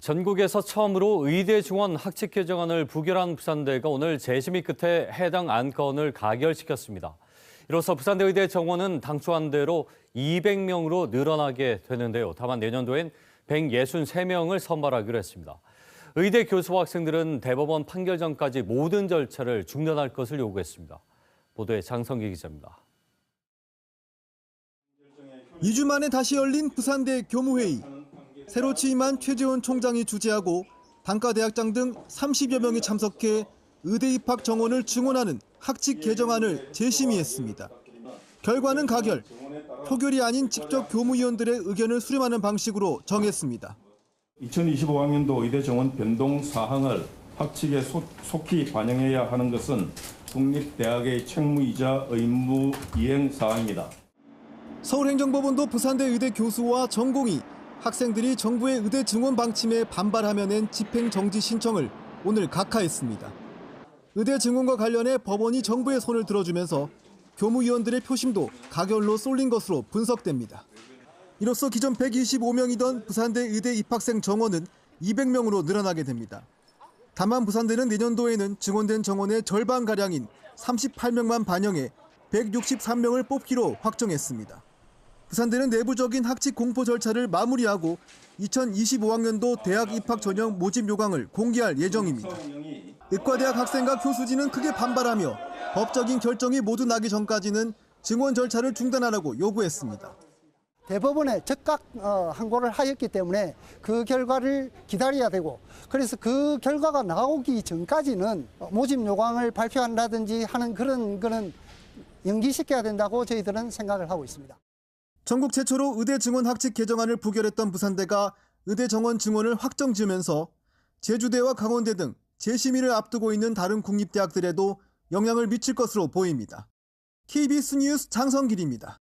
전국에서 처음으로 의대 중원 학칙 개정안을 부결한 부산대가 오늘 재심의 끝에 해당 안건을 가결시켰습니다. 이로써 부산대 의대 정원은 당초 한 대로 200명으로 늘어나게 되는데요. 다만 내년도엔 163명을 선발하기로 했습니다. 의대 교수와 학생들은 대법원 판결 전까지 모든 절차를 중단할 것을 요구했습니다. 보도에 장성기 기자입니다. 2주 만에 다시 열린 부산대 교무회의. 새로 취임한 최재원 총장이 주재하고 단과대학장 등 30여 명이 참석해 의대 입학 정원을 증원하는 학칙 개정안을 재심의했습니다. 결과는 가결. 표결이 아닌 직접 교무위원들의 의견을 수렴하는 방식으로 정했습니다. 2025학년도 의대 정원 변동 사항을 학칙에 속- 속히 반영해야 하는 것은 국립대학의 책무이자 의무 이행 사항입니다. 서울행정법원도 부산대 의대 교수와 전공의, 학생들이 정부의 의대 증원 방침에 반발하며 낸 집행정지 신청을 오늘 각하했습니다. 의대 증원과 관련해 법원이 정부의 손을 들어주면서 교무위원들의 표심도 가결로 쏠린 것으로 분석됩니다. 이로써 기존 125명이던 부산대 의대 입학생 정원은 200명으로 늘어나게 됩니다. 다만 부산대는 내년도에는 증원된 정원의 절반가량인 38명만 반영해 163명을 뽑기로 확정했습니다. 부산대는 내부적인 학칙 공포 절차를 마무리하고 2025학년도 대학 입학 전형 모집 요강을 공개할 예정입니다. 의과대학 학생과 교수진은 크게 반발하며 법적인 결정이 모두 나기 전까지는 증원 절차를 중단하라고 요구했습니다. 대법원에 즉각 어, 항고를 하였기 때문에 그 결과를 기다려야 되고 그래서 그 결과가 나오기 전까지는 모집 요강을 발표한다든지 하는 그런 거는 연기시켜야 된다고 저희들은 생각을 하고 있습니다. 전국 최초로 의대 증원 학칙 개정안을 부결했던 부산대가 의대 정원 증원을 확정 지으면서 제주대와 강원대 등 재심의를 앞두고 있는 다른 국립대학들에도 영향을 미칠 것으로 보입니다. KBS 뉴스 장성길입니다.